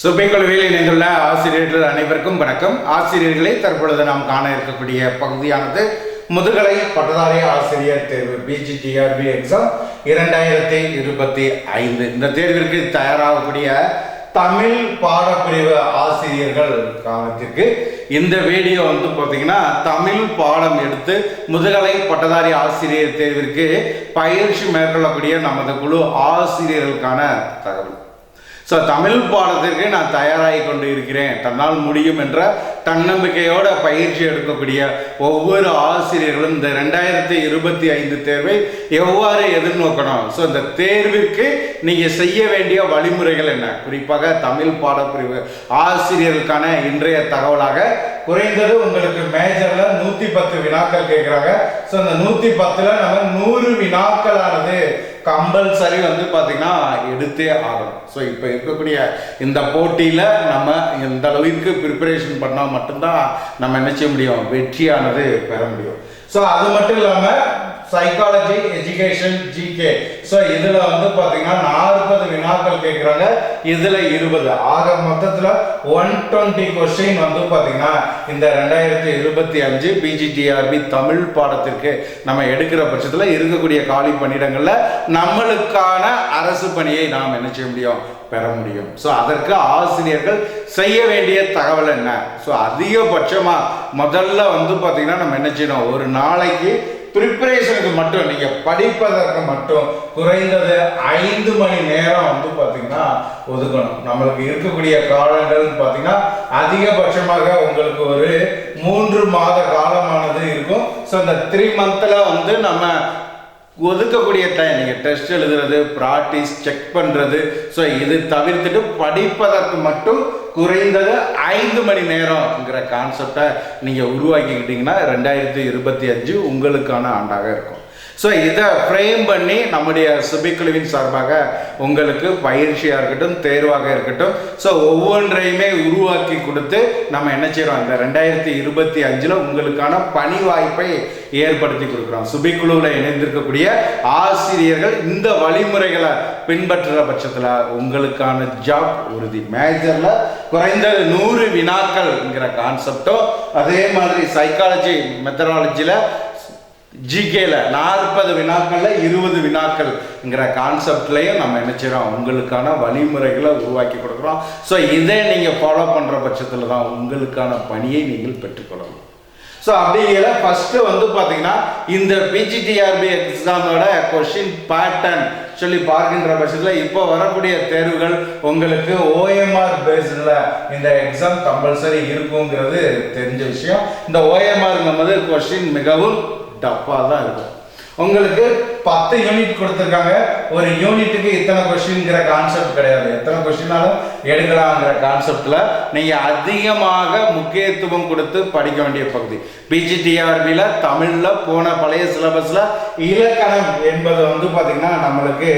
சுபைக்குழுவில் இணைந்துள்ள ஆசிரியர்கள் அனைவருக்கும் வணக்கம். ஆசிரியர்களை தற்பொழுது நாம் காண இருக்கக்கூடிய பகுதியானது முதுகலை பட்டதாரி ஆசிரியர் தேர்வு பிஜிடிஆர்பி எக்ஸாம் இரண்டாயிரத்தி இருபத்தி ஐந்து. இந்த தேர்விற்கு தயாராகக்கூடிய தமிழ் பாடப்பிரிவு ஆசிரியர்கள் காலத்திற்கு இந்த வீடியோ வந்து பார்த்தீங்கன்னா தமிழ் பாடம் எடுத்து முதுகலை பட்டதாரி ஆசிரியர் தேர்விற்கு பயிற்சி மேற்கொள்ளக்கூடிய நமது குழு ஆசிரியர்களுக்கான தகவல். ஸோ தமிழ் பாடத்திற்கு நான் தயாராகி கொண்டு இருக்கிறேன் தன்னால் முடியும் என்ற தன்னம்பிக்கையோட பயிற்சி எடுக்கக்கூடிய ஒவ்வொரு ஆசிரியர்களும் இந்த ரெண்டாயிரத்தி இருபத்தி ஐந்து தேர்வை எவ்வாறு எதிர்நோக்கணும்? ஸோ இந்த தேர்விற்கு நீங்கள் செய்ய வேண்டிய வழிமுறைகள் என்ன? குறிப்பாக தமிழ் பாடப்பிரிவு ஆசிரியர்களுக்கான இன்றைய தகவலாக குறைந்தது உங்களுக்கு மேஜர்ல நூத்தி பத்து வினாக்கள் கேட்குறாங்க ஸோ அந்த நூத்தி பத்துல நம்ம நூறு வினாக்களானது கம்பல்சரி வந்து பார்த்தீங்கன்னா எடுத்தே ஆகணும். ஸோ இப்போ இருக்கக்கூடிய இந்த போட்டியில் நம்ம இந்த அளவிற்கு ப்ரிப்பரேஷன் பண்ணால் மட்டும்தான் நம்ம என்ன செய்ய முடியும்? வெற்றியானது பெற முடியும். ஸோ அது மட்டும் இல்லாமல் சைக்காலஜி எஜுகேஷன் ஜிகே ஸோ இதில் வந்து பார்த்தீங்கன்னா நாற்பது வினாக்கள் கேட்குறாங்க இதில் இருபது. ஆக மொத்தத்தில் ஒன் டுவெண்ட்டி கொஸ்டின் வந்து பார்த்தீங்கன்னா இந்த ரெண்டாயிரத்தி இருபத்தி அஞ்சு பிஜிடிஆர்பி தமிழ் பாடத்திற்கு நம்ம எடுக்கிற பட்சத்தில் இருக்கக்கூடிய காலி பணியிடங்களில் நம்மளுக்கான அரசு பணியை நாம் என்ன செய்ய முடியும்? பெற முடியும். ஸோ அதற்கு ஆசிரியர்கள் செய்ய வேண்டிய தகவல் என்ன? ஸோ அதிகபட்சமாக முதல்ல வந்து பார்த்தீங்கன்னா நம்ம என்ன செய்யணும்? ஒரு நாளைக்கு ப்ரிப்பரேஷனுக்கு மட்டும் நீங்கள் படிப்பதற்கு மட்டும் குறைந்தது ஐந்து மணி நேரம் வந்து பார்த்தீங்கன்னா ஒதுக்கணும். நம்மளுக்கு இருக்கக்கூடிய காலங்கள்னு பார்த்தீங்கன்னா அதிகபட்சமாக உங்களுக்கு ஒரு மூன்று மாத காலமானது இருக்கும். ஸோ அந்த த்ரீ மந்தில் வந்து நம்ம ஒதுக்கக்கூடிய டைம் நீங்கள் டெஸ்ட் எழுதுறது ப்ராக்டிஸ் செக் பண்ணுறது ஸோ இது தவிர்த்துட்டு படிப்பதற்கு மட்டும் குறைந்தது ஐந்து மணி நேரம்ங்கிற கான்செப்டை நீங்கள் உருவாக்கிக்கிட்டிங்கன்னா ரெண்டாயிரத்தி இருபத்தி அஞ்சு உங்களுக்கான ஆண்டாக இருக்கும். ஸோ இதை ஃப்ரேம் பண்ணி நம்முடைய சுபிக்குழுவின் சார்பாக உங்களுக்கு பயிற்சியாக இருக்கட்டும் தேர்வாக இருக்கட்டும் ஸோ ஒவ்வொன்றையுமே உருவாக்கி கொடுத்து நம்ம என்ன செய்கிறோம் இந்த ரெண்டாயிரத்தி இருபத்தி அஞ்சில் உங்களுக்கான பணி வாய்ப்பை ஏற்படுத்தி கொடுக்குறோம். சுபிக்குழுவில் இணைந்திருக்கக்கூடிய ஆசிரியர்கள் இந்த வழிமுறைகளை பின்பற்றுற பட்சத்தில் உங்களுக்கான ஜாப் உறுதி. மேஜரில் குறைந்தது நூறு வினாக்கள்ங்கிற கான்செப்டும் அதே மாதிரி சைக்காலஜி மெத்தடாலஜியில் ஜிகேல நாற்பது வினாக்கள்ல இருபது வினாக்கள்ங்கிற கான்செப்ட்லையும் நம்ம என்ன செய்கிறோம் உங்களுக்கான வழிமுறைகளை உருவாக்கி கொடுக்குறோம். ஸோ இதை நீங்கள் ஃபாலோ பண்ணுற பட்சத்தில் தான் உங்களுக்கான பணியை நீங்கள் பெற்றுக்கொள்ளணும். ஸோ அப்படிங்கிற ஃபஸ்ட்டு வந்து பார்த்தீங்கன்னா இந்த பிஜிடிஆர்பி எக்ஸாமோட கொஷின் பேட்டர்ன் சொல்லி பார்க்கின்ற பட்சத்தில் இப்போ வரக்கூடிய தேர்வுகள் உங்களுக்கு ஓஎம்ஆர் பேஸ்டில் இந்த எக்ஸாம் கம்பல்சரி இருக்குங்கிறது தெரிஞ்ச விஷயம். இந்த ஓஎம்ஆர்ங்கும்போது கொஷின் மிகவும் டஃப்பாக தான் இருக்கும் உங்களுக்கு பத்து யூனிட் கொடுத்துருக்காங்க. ஒரு யூனிட்டுக்கு இத்தனை கொஸ்டின்ங்கிற கான்செப்ட் கிடையாது. எத்தனை கொஸ்டினாலும் எடுக்கலாங்கிற கான்செப்டில் நீங்கள் அதிகமாக முக்கியத்துவம் கொடுத்து படிக்க வேண்டிய பகுதி. பிஜிடிஆர்பியில் தமிழில் போன பழைய சிலபஸில் இலக்கணம் என்பது வந்து பார்த்திங்கன்னா நம்மளுக்கு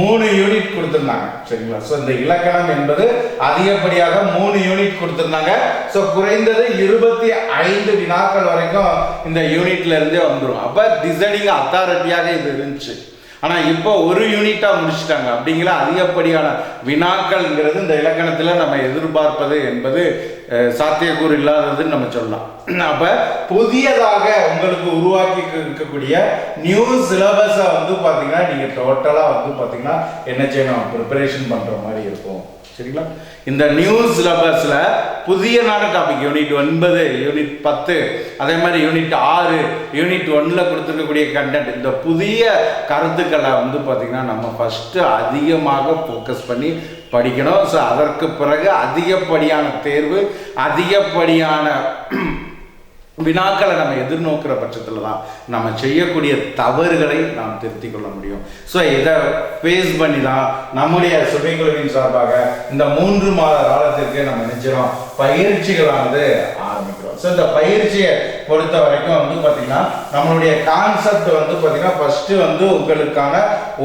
மூணு யூனிட் கொடுத்துருந்தாங்க. சரிங்களா? ஸோ இந்த இலக்கணம் என்பது அதிகப்படியாக மூணு யூனிட் கொடுத்துருந்தாங்க. ஸோ குறைந்தது இருபத்தி ஐந்து வினாக்கள் வரைக்கும் இந்த யூனிட்லேருந்தே வந்துடும் அப்போ டிசைனிங் அத்தா அத்தாரிட்டியாக இது இருந்துச்சு. ஆனால் இப்போ ஒரு யூனிட்டாக முடிச்சிட்டாங்க. அப்படிங்கிற அதிகப்படியான வினாக்கள்ங்கிறது இந்த இலக்கணத்தில் நம்ம எதிர்பார்ப்பது என்பது சாத்தியக்கூறு இல்லாததுன்னு நம்ம சொல்லலாம். அப்போ புதியதாக உங்களுக்கு உருவாக்கி இருக்கக்கூடிய நியூ சிலபஸை வந்து பார்த்தீங்கன்னா நீங்கள் டோட்டலாக வந்து பார்த்தீங்கன்னா என்ன செய்யணும்? ப்ரிப்பரேஷன் பண்ணுற மாதிரி இருக்கும். சரிங்களா? இந்த நியூ சிலபஸில் புதிய நாட டாபிக் யூனிட் ஒன்பது யூனிட் பத்து அதே மாதிரி யூனிட் ஆறு யூனிட் ஒன்றில் கொடுத்துருக்கக்கூடிய கண்டென்ட் இந்த புதிய கருத்துக்களை வந்து பார்த்திங்கன்னா நம்ம ஃபஸ்ட்டு அதிகமாக ஃபோக்கஸ் பண்ணி படிக்கணும். ஸோ அதற்கு பிறகு அதிகப்படியான தேர்வு அதிகப்படியான வினாக்களை நம்ம எதிர்நோக்கிற பட்சத்தில் தான் நம்ம செய்யக்கூடிய தவறுகளை நாம் திருத்திக் கொள்ள முடியும். ஸோ இதை ஃபேஸ் பண்ணி தான் நம்முடைய சுபைக்குழுவின் சார்பாக இந்த மூன்று மாத காலத்திற்கு நம்ம நினைச்சிடும் பயிற்சிகளானது ஆரம்பிக்கிறோம். ஸோ இந்த பயிற்சியை பொறுத்த வரைக்கும் வந்து பார்த்தீங்கன்னா நம்மளுடைய கான்செப்ட் வந்து பார்த்தீங்கன்னா ஃபஸ்ட்டு வந்து உங்களுக்கான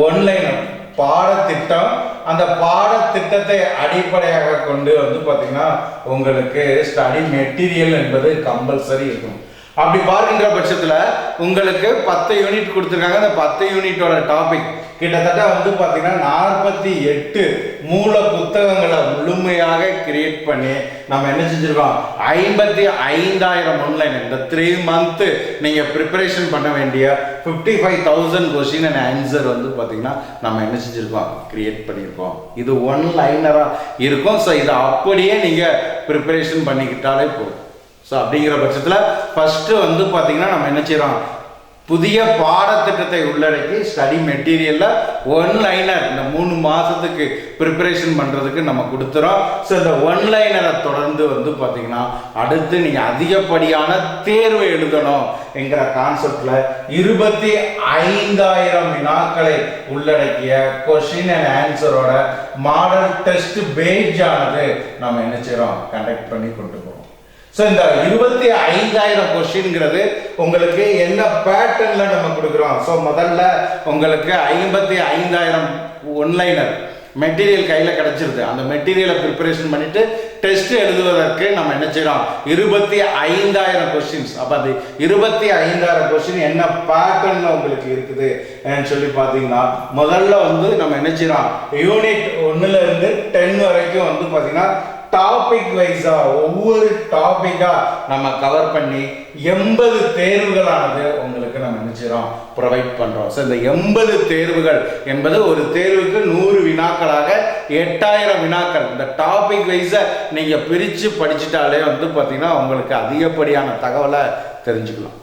ஒன்லைன் பாடத்திட்டம் அந்த பாடத்திட்டத்தை அடிப்படையாக கொண்டு வந்து பார்த்தீங்கன்னா உங்களுக்கு ஸ்டடி மெட்டீரியல் என்பது கம்பல்சரி இருக்கும் அப்படி பார்க்கின்ற பட்சத்தில் உங்களுக்கு பத்து யூனிட் கொடுத்துருக்காங்க. அந்த பத்து யூனிட்டோட டாபிக் கிட்டத்தட்ட வந்து பார்த்தீங்கன்னா நாற்பத்தி எட்டு மூல புத்தகங்களை முழுமையாக கிரியேட் பண்ணி நம்ம என்ன செஞ்சிருக்கோம்? ஐம்பத்தி ஐந்தாயிரம் ஒன்லைன் இந்த த்ரீ மந்த்து நீங்கள் ப்ரிப்பரேஷன் பண்ண வேண்டிய fifty five thousand question and answer வந்து பார்த்தீங்கன்னா நம்ம என்ன செஞ்சுருக்கோம்? கிரியேட் பண்ணியிருக்கோம் இது ஒன் லைனராக இருக்கும். ஸோ இதை அப்படியே நீங்கள் ப்ரிப்பரேஷன் பண்ணிக்கிட்டாலே போதும். ஸோ அப்படிங்கிற பட்சத்தில் ஃபஸ்ட்டு வந்து பார்த்தீங்கன்னா நம்ம என்ன செய்கிறோம் புதிய பாடத்திட்டத்தை உள்ளடக்கி ஸ்டடி மெட்டீரியலில் ஒன் லைனர் இந்த மூணு மாதத்துக்கு ப்ரிப்பரேஷன் பண்ணுறதுக்கு நம்ம கொடுத்துறோம். ஸோ இந்த ஒன் லைனரை தொடர்ந்து வந்து பார்த்தீங்கன்னா அடுத்து நீங்கள் அதிகப்படியான தேர்வு எழுதணும் என்கிற கான்செப்டில் இருபத்தி ஐந்தாயிரம் வினாக்களை உள்ளடக்கிய கொஷின் அண்ட் ஆன்சரோட மாடல் டெஸ்ட் பேஜ் ஆனது நம்ம என்ன செய்கிறோம் கண்டக்ட் பண்ணி கொண்டு ஸோ இந்த இருபத்தி ஐந்தாயிரம் கொஷின்ங்கிறது உங்களுக்கு என்ன பேட்டர்னில் நம்ம கொடுக்குறோம்? ஸோ முதல்ல உங்களுக்கு ஐம்பத்தி ஐந்தாயிரம் ஒன்லைனர் மெட்டீரியல் கையில் கிடச்சிருது. அந்த மெட்டீரியலை ப்ரிப்பரேஷன் பண்ணிவிட்டு டெஸ்ட் எழுதுவதற்கு நம்ம என்ன செய்கிறோம் இருபத்தி ஐந்தாயிரம் கொஸ்டின்ஸ் அப்போ அது இருபத்தி ஐந்தாயிரம் கொஸ்டின் என்ன பேட்டர்னில் உங்களுக்கு இருக்குது? சொல்லி பார்த்தீங்கன்னா முதல்ல வந்து நம்ம என்ன செய்கிறோம் யூனிட் ஒன்றுலேருந்து டென் வரைக்கும் வந்து பார்த்தீங்கன்னா டாபிக் வைஸாக ஒவ்வொரு டாப்பிக்காக நம்ம கவர் பண்ணி எண்பது தேர்வுகளானது உங்களுக்கு நம்ம நினைச்சிரோம் ப்ரொவைட் பண்ணுறோம் ஸோ இந்த எண்பது தேர்வுகள் என்பது ஒரு தேர்வுக்கு நூறு வினாக்களாக எட்டாயிரம் வினாக்கள். இந்த டாபிக் வைஸை நீங்கள் பிரித்து படிச்சிட்டாலே வந்து பார்த்தீங்கன்னா உங்களுக்கு அதிகப்படியான தகவலை தெரிஞ்சுக்கலாம்.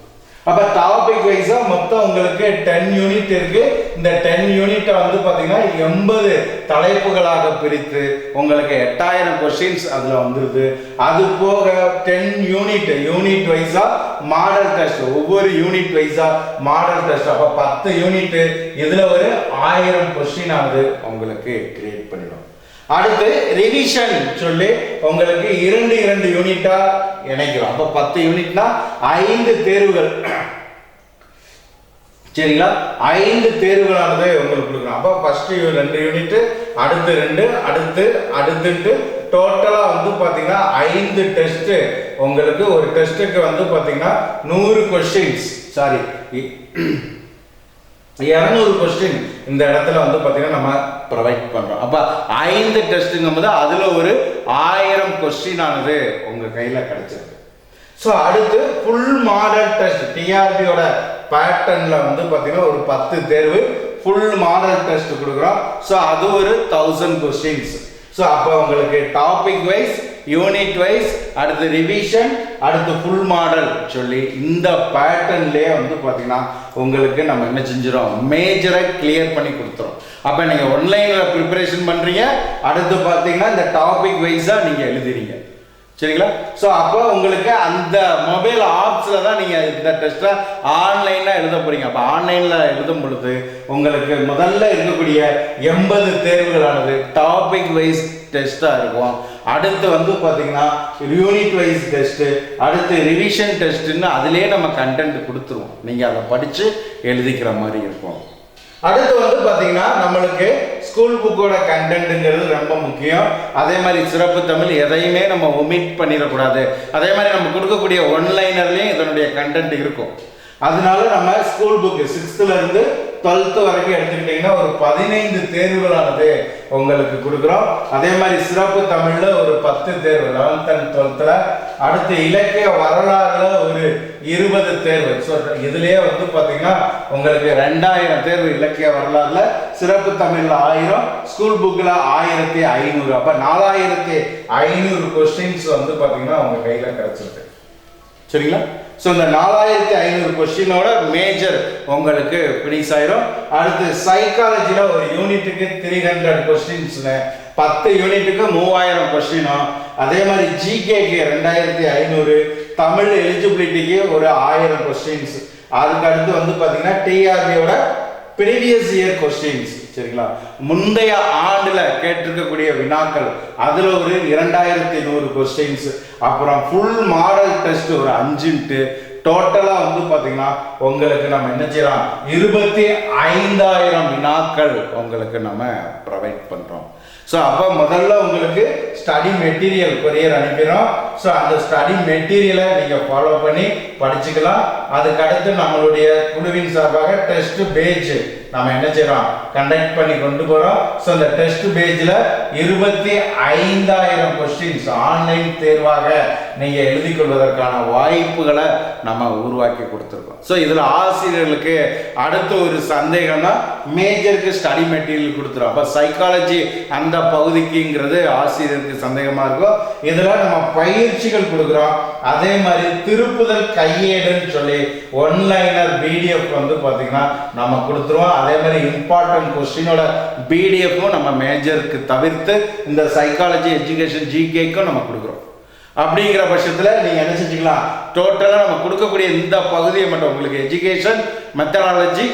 அப்போ டாபிக் வைஸாக மொத்தம் உங்களுக்கு டென் யூனிட் இருக்கு. இந்த டென் யூனிட்டை வந்து பார்த்தீங்கன்னா எண்பது தலைப்புகளாக பிரித்து உங்களுக்கு எட்டாயிரம் கொஸ்டின்ஸ் அதில் வந்துருது. அது போக டென் யூனிட் யூனிட் வைஸாக மாடல் டெஸ்ட் ஒவ்வொரு யூனிட் வைஸாக மாடல் டெஸ்ட் அப்போ பத்து யூனிட்டு இதில் ஒரு ஆயிரம் கொஸ்டின் ஆகுது. உங்களுக்கு கிரியேட் பண்ணிடும். அடுத்து ரிவிஷன் சொல்லி உங்களுக்கு இரண்டு இரண்டு யூனிட்டா இணைக்கிறோம். அப்ப பத்து யூனிட்னா ஐந்து தேர்வுகள். சரிங்களா? ஐந்து தேர்வுகளானது உங்களுக்கு கொடுக்குறோம். அப்போ ஃபர்ஸ்ட் ரெண்டு யூனிட் அடுத்து ரெண்டு அடுத்து அடுத்துட்டு டோட்டலாக வந்து பார்த்தீங்கன்னா ஐந்து டெஸ்ட்டு உங்களுக்கு ஒரு டெஸ்ட்டுக்கு வந்து பார்த்தீங்கன்னா நூறு கொஸ்டின்ஸ் சாரி இரநூறு கொஸ்டின் இந்த இடத்துல வந்து பார்த்தீங்கன்னா நம்ம ப்ரொவைட் பண்ணுறோம் அப்போ ஐந்து டெஸ்ட்டுங்கும் போது அதில் ஒரு ஆயிரம் கொஸ்டின் ஆனது உங்கள் கையில் கிடச்சிருக்கு. ஸோ அடுத்து ஃபுல் மாடல் டெஸ்ட் டிஆர்பியோட பேட்டர்னில் வந்து பார்த்தீங்கன்னா ஒரு பத்து தேர்வு ஃபுல் மாடல் டெஸ்ட் கொடுக்குறோம். ஸோ அது ஒரு தௌசண்ட் கொஸ்டின்ஸ் ஸோ அப்போ உங்களுக்கு டாபிக் வைஸ் யூனிட் வைஸ் அடுத்து ரிவிஷன் அடுத்து ஃபுல் மாடல் சொல்லி இந்த பேட்டர்ன்லேயே வந்து பார்த்தீங்கன்னா உங்களுக்கு நம்ம என்ன செஞ்சிடும் மேஜரை கிளியர் பண்ணி கொடுத்துரும். அப்போ நீங்கள் ஒன்லைனில் ப்ரிப்பரேஷன் பண்ணுறீங்க அடுத்து பார்த்தீங்கன்னா இந்த டாபிக் வைஸாக நீங்கள் எழுதுறீங்க. சரிங்களா? ஸோ அப்போ உங்களுக்கு அந்த மொபைல் ஆப்ஸில் தான் நீங்கள் இந்த டெஸ்ட்டை ஆன்லைனில் எழுத போகிறீங்க அப்போ ஆன்லைனில் எழுதும் பொழுது உங்களுக்கு முதல்ல இருக்கக்கூடிய எண்பது தேர்வுகளானது டாபிக் வைஸ் டெஸ்ட்டாக இருக்கும். அடுத்து வந்து பார்த்தீங்கன்னா யூனிட் வைஸ் டெஸ்ட்டு அடுத்து ரிவிஷன் டெஸ்ட்டுன்னு அதிலே நம்ம கண்டென்ட் கொடுத்துருவோம். நீங்கள் அதை படித்து எழுதிக்கிற மாதிரி இருக்கும். அடுத்து வந்து பார்த்தீங்கன்னா நம்மளுக்கு ஸ்கூல் புக்கோட கண்டென்ட்டுங்கிறது ரொம்ப முக்கியம். அதே மாதிரி சிறப்பு தமிழ் எதையுமே நம்ம ஒமிட் பண்ணிடக்கூடாது. அதே மாதிரி நம்ம கொடுக்கக்கூடிய ஒன்லைனர்லேயும் இதனுடைய கண்டென்ட் இருக்கும். அதனால நம்ம ஸ்கூல் புக்கு சிக்ஸ்த்துலேருந்து டுவெல்த்து வரைக்கும் எடுத்துக்கிட்டிங்கன்னா ஒரு பதினைந்து தேர்வுகளானது உங்களுக்கு கொடுக்குறோம். அதே மாதிரி சிறப்பு தமிழில் ஒரு பத்து தேர்வு. லெவன்த் அண்ட் டுவெல்த்தில் அடுத்து இலக்கிய வரலாறுல ஒரு இருபது தேர்வு. ஸோ இதுலயே வந்து பார்த்தீங்கன்னா உங்களுக்கு ரெண்டாயிரம் தேர்வு இலக்கிய வரலாறுல சிறப்பு தமிழ்ல ஆயிரம் ஸ்கூல் புக்கில் ஆயிரத்தி ஐநூறு. அப்போ நாலாயிரத்தி ஐநூறு கொஸ்டின்ஸ் வந்து பார்த்தீங்கன்னா உங்க கையில கிடைச்சிருக்கு. சரிங்களா? ஸோ இந்த நாலாயிரத்தி ஐநூறு கொஸ்டினோட மேஜர் உங்களுக்கு ஃபினிஷ் ஆயிரும். அடுத்து சைக்காலஜியில் ஒரு யூனிட்டுக்கு த்ரீ ஹண்ட்ரட் கொஸ்டின்ஸ்னு பத்து யூனிட்டுக்கு மூவாயிரம் கொஸ்டினும் அதே மாதிரி ஜிகேக்கு ரெண்டாயிரத்தி ஐநூறு தமிழ் எலிஜிபிலிட்டிக்கு ஒரு ஆயிரம் கொஸ்டின்ஸ் அதுக்கு அடுத்து வந்து பார்த்தீங்கன்னா டிஆர்பியோட ப்ரீவியஸ் இயர் கொஸ்டின்ஸ் சரிங்களா? முந்தைய ஆண்டில் கேட்டிருக்கக்கூடிய வினாக்கள் அதில் ஒரு இரண்டாயிரத்தி நூறு கொஸ்டின்ஸ் அப்புறம் ஃபுல் மாடல் டெஸ்ட் ஒரு அஞ்சுன்ட்டு டோட்டலாக வந்து பார்த்தீங்கன்னா உங்களுக்கு நம்ம என்ன செய்யலாம்? இருபத்தி ஐந்தாயிரம் வினாக்கள் உங்களுக்கு நம்ம ப்ரொவைட் பண்ணுறோம் ஸோ அப்போ முதல்ல உங்களுக்கு ஸ்டடி மெட்டீரியல் கொரியர் அனுப்பிடும் ஸோ அந்த ஸ்டடி மெட்டீரியலை நீங்கள் ஃபாலோ பண்ணி படிச்சுக்கலாம். அதுக்கடுத்து நம்மளுடைய குழுவின் சார்பாக டெஸ்ட் பேஜ் நம்ம என்ன செய்கிறோம் கண்டக்ட் பண்ணி கொண்டு போகிறோம் ஸோ அந்த டெஸ்ட் பேஜில் இருபத்தி ஐந்தாயிரம் கொஸ்டின்ஸ் ஆன்லைன் தேர்வாக நீங்கள் எழுதி கொள்வதற்கான வாய்ப்புகளை நம்ம உருவாக்கி கொடுத்துருக்கோம். ஸோ இதில் ஆசிரியர்களுக்கு அடுத்த ஒரு சந்தேகம்னா மேஜருக்கு ஸ்டடி மெட்டீரியல் கொடுத்துரும். அப்போ சைக்காலஜி அந்த பகுதிக்குங்கிறது ஆசிரியருக்கு சந்தேகமாக இருக்கும் இதுல நம்ம பயிற்சிகள் கொடுக்குறோம். அதே மாதிரி திருப்புதல் கையேடுன்னு சொல்லி ஒன்லைனர் பிடிஎஃப் வந்து பார்த்தீங்கன்னா நம்ம கொடுத்துருவோம். அதே மாதிரி இம்பார்ட்டன்ட் கொஸ்டினோட பிடிஎஃப்பும் நம்ம மேஜருக்கு தவிர்த்து இந்த சைக்காலஜி எஜுகேஷன் ஜிகேக்கும் நம்ம கொடுக்குறோம். அப்படிங்கிற பட்சத்தில் நீங்கள் என்ன செஞ்சுக்கலாம்? டோட்டலாக நம்ம கொடுக்கக்கூடிய இந்த பகுதியை மட்டும் உங்களுக்கு எஜுகேஷன் மெத்தடாலஜி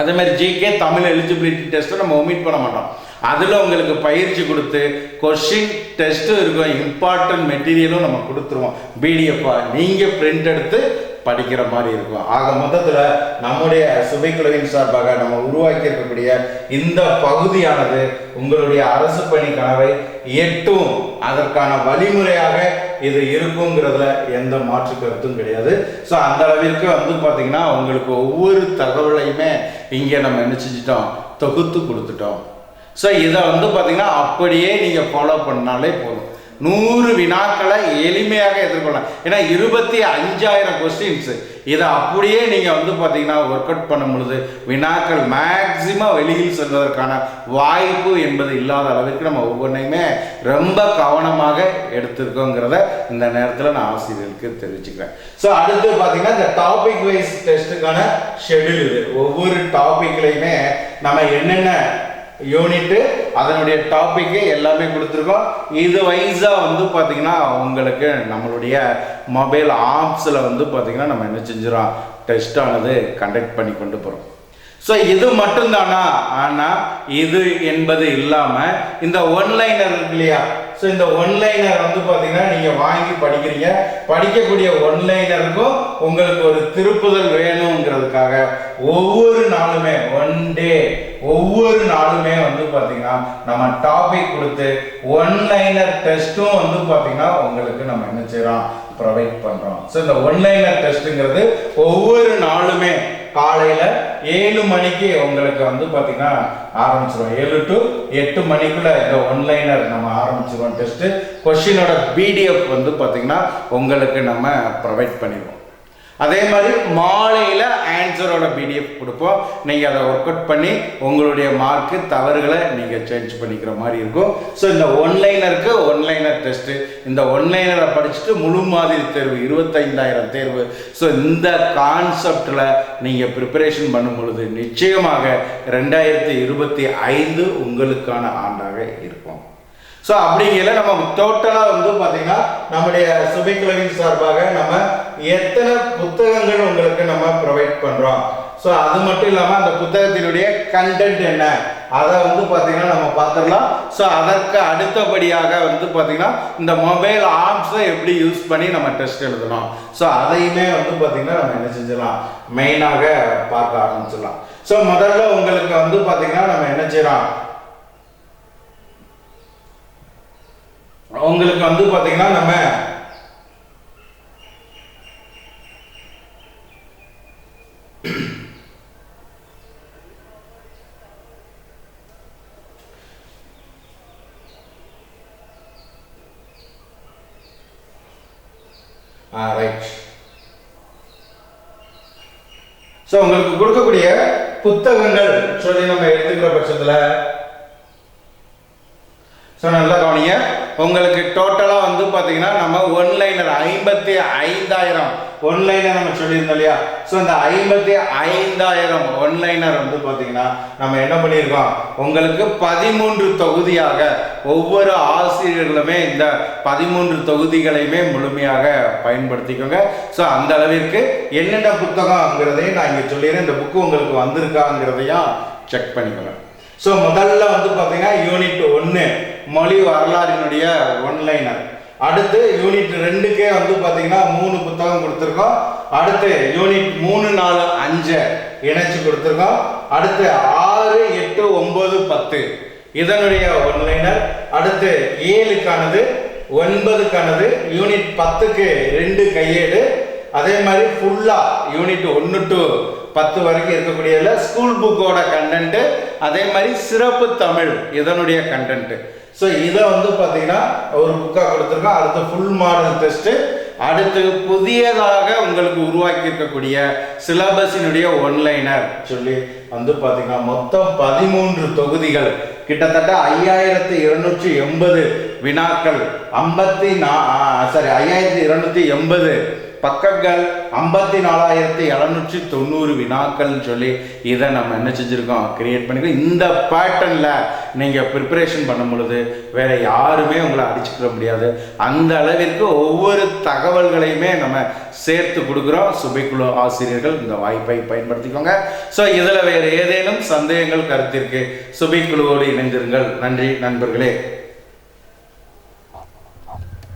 அதே மாதிரி ஜிகே தமிழ் எலிஜிபிலிட்டி டெஸ்ட்டை நம்ம ஒமிட் பண்ண மாட்டோம். அதில் உங்களுக்கு பயிற்சி கொடுத்து கொஷின் டெஸ்ட்டும் இருக்கும் இம்பார்ட்டன்ட் மெட்டீரியலும் நம்ம கொடுத்துருவோம். பிடிஎஃபாக நீங்கள் பிரிண்ட் எடுத்து படிக்கிற மாதிரி இருக்கும். ஆக மொத்தத்தில் நம்முடைய சுபைக்குழுவின் சார்பாக நம்ம உருவாக்கி இருக்கக்கூடிய இந்த பகுதியானது உங்களுடைய அரசு பணி கனவை எட்டும். அதற்கான வழிமுறையாக இது இருக்குங்கிறதுல எந்த மாற்று கருத்தும் கிடையாது. ஸோ அந்த அளவிற்கு வந்து பார்த்திங்கன்னா உங்களுக்கு ஒவ்வொரு தகவலையுமே இங்கே நம்ம என்ன செஞ்சிட்டோம்? தொகுத்து கொடுத்துட்டோம். ஸோ இதை வந்து பார்த்தீங்கன்னா அப்படியே நீங்கள் ஃபாலோ பண்ணாலே போதும். நூறு வினாக்களை எளிமையாக எதிர்கொள்ளலாம். ஏன்னா இருபத்தி அஞ்சாயிரம் கொஸ்டின்ஸு இதை அப்படியே நீங்கள் வந்து பார்த்தீங்கன்னா ஒர்க் அவுட் பண்ணும் பொழுது வினாக்கள் மேக்சிமம் வெளியில் செல்வதற்கான வாய்ப்பு என்பது இல்லாத அளவிற்கு நம்ம ஒவ்வொன்றையுமே ரொம்ப கவனமாக எடுத்திருக்கோங்கிறத இந்த நேரத்தில் நான் ஆசிரியர்களுக்கு தெரிவிச்சுக்கிறேன். ஸோ அடுத்து பார்த்தீங்கன்னா இந்த டாபிக் வைஸ் டெஸ்ட்டுக்கான ஷெட்யூல் இது. ஒவ்வொரு டாப்பிக்லையுமே நம்ம என்னென்ன யூனிட்டு அதனுடைய டாப்பிக்கு எல்லாமே கொடுத்துருக்கோம். இது வைஸாக வந்து பார்த்திங்கன்னா உங்களுக்கு நம்மளுடைய மொபைல் ஆப்ஸில் வந்து பார்த்தீங்கன்னா நம்ம என்ன செஞ்சிடறோம்? டெஸ்ட் ஆனது கண்டக்ட் பண்ணி கொண்டு போகிறோம் ஸோ இது மட்டும்தானா? ஆனால் இது என்பது இல்லாமல் இந்த ஒன்லைனர் இருக்கு இல்லையா? ஸோ இந்த ஒன்லைனர் வந்து பார்த்தீங்கன்னா நீங்கள் வாங்கி படிக்கிறீங்க. படிக்கக்கூடிய ஒன்லைனருக்கும் உங்களுக்கு ஒரு திருப்புதல் வேணுங்கிறதுக்காக ஒவ்வொரு நாளுமே ஒன் டே ஒவ்வொரு நாளுமே வந்து பார்த்தீங்கன்னா நம்ம டாபிக் கொடுத்து ஒன்லைனர் டெஸ்ட்டும் வந்து பார்த்தீங்கன்னா உங்களுக்கு நம்ம என்ன செய்கிறோம் ப்ரொவைட் பண்ணுறோம் ஸோ இந்த ஒன்லைனர் டெஸ்ட்டுங்கிறது ஒவ்வொரு நாளுமே காலையில் ஏழு மணிக்கு உங்களுக்கு வந்து பார்த்தீங்கன்னா ஆரம்பிச்சிடுவோம் ஏழு டு எட்டு மணிக்குள்ளே இந்த ஒன்லைனர் நம்ம ஆரம்பிச்சிடுவோம் டெஸ்ட்டு கொஷினோட பிடிஎஃப் வந்து பார்த்தீங்கன்னா உங்களுக்கு நம்ம ப்ரொவைட் பண்ணிடுவோம் அதே மாதிரி மாலையில் ஆன்சரோட பிடிஎஃப் கொடுப்போம். நீங்கள் அதை ஒர்க் அவுட் பண்ணி உங்களுடைய மார்க்கு தவறுகளை நீங்கள் சேஞ்ச் பண்ணிக்கிற மாதிரி இருக்கும். ஸோ இந்த ஒன்லைனருக்கு ஒன்லைனர் டெஸ்ட்டு இந்த ஒன்லைனரை படிச்சுட்டு முழு மாதிரி தேர்வு இருபத்தைந்தாயிரம் தேர்வு. ஸோ இந்த கான்செப்டில் நீங்கள் ப்ரிப்பரேஷன் பண்ணும் பொழுது நிச்சயமாக ரெண்டாயிரத்தி இருபத்தி ஐந்து உங்களுக்கான ஆண்டாக இருக்கும். ஸோ அப்படிங்கிற நம்ம டோட்டலாக வந்து பார்த்தீங்கன்னா நம்முடைய சுபைக்குழுவின் சார்பாக நம்ம எத்தனை புத்தகங்கள் உங்களுக்கு நம்ம ப்ரொவைட் பண்ணுறோம் ஸோ அது மட்டும் இல்லாமல் அந்த புத்தகத்தினுடைய கண்டென்ட் என்ன? அதை வந்து பார்த்தீங்கன்னா நம்ம பார்த்துடலாம். ஸோ அதற்கு அடுத்தபடியாக வந்து பார்த்தீங்கன்னா இந்த மொபைல் ஆப்ஸை எப்படி யூஸ் பண்ணி நம்ம டெஸ்ட் எழுதணும். ஸோ அதையுமே வந்து பார்த்தீங்கன்னா நம்ம என்ன செஞ்சிடலாம்? மெயினாக பார்க்க ஆரம்பிச்சிடலாம். ஸோ முதல்ல உங்களுக்கு வந்து பார்த்தீங்கன்னா நம்ம என்ன செய்யலாம்? உங்களுக்கு வந்து பார்த்தீங்கன்னா நம்ம ரைட் ஸோ உங்களுக்கு கொடுக்கக்கூடிய புத்தகங்கள் சொல்லி நம்ம எடுத்துக்கிற பட்சத்தில். ஸோ நல்லா கவனிங்க. உங்களுக்கு டோட்டலாக வந்து பார்த்தீங்கன்னா நம்ம ஒன்லைனர் ஐம்பத்தி ஐந்தாயிரம் ஒன்லைனர் நம்ம சொல்லியிருந்தோம் இல்லையா? ஸோ இந்த ஐம்பத்தி ஐந்தாயிரம் ஒன்லைனர் வந்து பார்த்தீங்கன்னா நம்ம என்ன பண்ணியிருக்கோம்? உங்களுக்கு பதிமூன்று தொகுதியாக ஒவ்வொரு ஆசிரியர்களுமே இந்த பதிமூன்று தொகுதிகளையுமே முழுமையாக பயன்படுத்திக்கோங்க. ஸோ அந்த அளவிற்கு என்னென்ன புத்தகங்கிறதையும் நான் இங்கே சொல்லிடுறேன். இந்த புக்கு உங்களுக்கு வந்திருக்காங்கிறதையும் செக் பண்ணிக்கோங்க. ஸோ முதல்ல வந்து பார்த்தீங்கன்னா யூனிட் ஒன்று மொழி வரலாறினுடைய ஒன்லைனர் அடுத்து யூனிட் ரெண்டுக்கே வந்து பார்த்தீங்கன்னா மூணு புத்தகம் கொடுத்துருக்கோம். அடுத்து யூனிட் மூணு நாலு அஞ்சு இணைச்சு கொடுத்துருக்கோம். அடுத்து ஆறு எட்டு ஒன்பது பத்து. இதனுடைய ஒன்லைனர் அடுத்து ஏழுக்கானது ஒன்பதுக்கானது யூனிட் பத்துக்கு ரெண்டு கையேடு. அதே மாதிரி ஃபுல்லாக யூனிட் ஒன்று டு பத்து வரைக்கும் இருக்கக்கூடியதில் ஸ்கூல் புக்கோட கண்டென்ட்டு அதே மாதிரி சிறப்பு தமிழ் இதனுடைய கண்டென்ட்டு ஸோ இதை வந்து பார்த்தீங்கன்னா ஒரு புக்காக கொடுத்துருக்கோம். அடுத்து ஃபுல் மாடல் டெஸ்ட்டு அடுத்து புதியதாக உங்களுக்கு உருவாக்கி இருக்கக்கூடிய சிலபஸினுடைய ஒன்லைனர் சொல்லி வந்து பார்த்தீங்கன்னா மொத்தம் பதிமூன்று தொகுதிகள். கிட்டத்தட்ட ஐயாயிரத்தி இருநூற்றி எண்பது வினாக்கள். ஐம்பத்தி நா சாரி ஐயாயிரத்தி இருநூற்றி எண்பது பக்கங்கள் ஐம்பத்தி நாலாயிரத்தி எழுநூற்றி தொண்ணூறு வினாக்கள்னு சொல்லி இதை நம்ம என்ன செஞ்சுருக்கோம்? கிரியேட் பண்ணிக்கோ இந்த பேட்டர்னில் நீங்கள் ப்ரிப்பரேஷன் பண்ணும் பொழுது வேறு யாருமே உங்களை அடிச்சுக்கிற முடியாது. அந்த அளவிற்கு ஒவ்வொரு தகவல்களையுமே நம்ம சேர்த்து கொடுக்குறோம். சுபைக்குழு ஆசிரியர்கள் இந்த வாய்ப்பை பயன்படுத்திக்கோங்க. ஸோ இதில் வேறு ஏதேனும் சந்தேகங்கள் கருத்திற்கு சுபைக்குழுவோடு இணைந்திருங்கள். நன்றி நண்பர்களே.